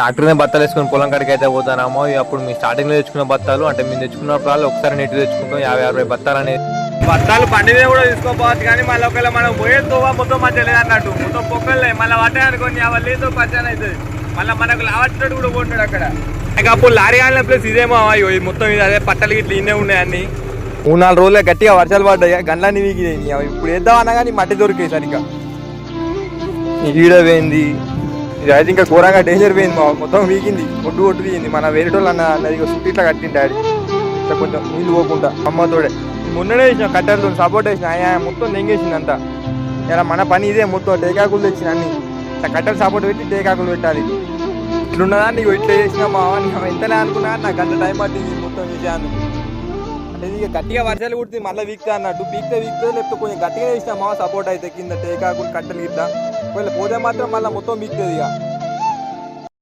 Tractor బత్తాలు వేసుకుని పొలం కాడికి అయితే పోతానామో. అప్పుడు మీ స్టార్టింగ్లో తెచ్చుకున్న బత్తాలు అంటే మేము తెచ్చుకున్నప్పుడు ఒకసారి నెట్ తెచ్చుకుంటాం. యాభై అరవై బత్తాలు అనేది బత్తాలు పండితే కూడా తీసుకోపోవచ్చు కానీ మళ్ళీ ఒకవేళ మనం పోయే తోవ మొత్తం మధ్య లేదన్నట్టు మొత్తం పొక్కలే. మళ్ళీ పట్టే అనుకోని అవల్లేదో పచ్చని అవుతుంది. మళ్ళీ మనకు లావచ్చినట్టు కూడా పోతున్నాడు అక్కడ. ఇక అప్పుడు లారీ ఆడిన ప్లేస్ ఇదేమో అయ్యో ఇది మొత్తం ఇది అదే పట్టలు ఇట్లా ఇన్నే ఉన్నాయి అన్ని. మూడు నాలుగు రోజులు గట్టిగా వర్షాలు పడ్డాయి. గండ్లన్నీ వీగినాయి. అవి ఇప్పుడు వేద్దాం అన్నా కానీ మట్టి దొరికాయి సరిగ్గా ఈడ పోయింది. ఇది అయితే ఇంకా ఘోరంగా డేంజర్ పోయింది మా మొత్తం వీగింది. ఒడ్డు ఒడ్డు వీగింది. మన వేరేటోళ్ళు అన్న అన్నది సుట్టి ఇట్లా కట్టింది డాడీ. ఇట్లా కొంచెం నీళ్ళు పోకుండా అమ్మతోడే. మొన్ననే వేసిన కట్టెలతో సపోర్ట్ వేసిన ఆయా మొత్తం దెంగేసింది అంతా. ఇలా మన పని ఇదే మొత్తం. టేకాకులు తెచ్చిన అన్ని. ఇట్లా కట్టెలు సపోర్ట్ పెట్టి టేకాకులు పెట్టాలి. ఇట్లున్నదా నీకు ఇట్లా చేసిన మా నీకు ఎంతలే అనుకున్నా నాకు అంత టైం పట్టింది మొత్తం విజయాన్ని అంటే ఇక గట్టిగా వర్షాలు కుడితే మళ్ళీ వీక్తా అన్నట్టు. వీక్తే వీక్తే లేకపోతే కొంచెం గట్టిగా చేసిన మా సపోర్ట్ అయితే. కింద టేకాకులు కట్టెలు గిట్లా. పోతే మాత్రం మళ్ళీ మొత్తం వీక్తుంది ఇక.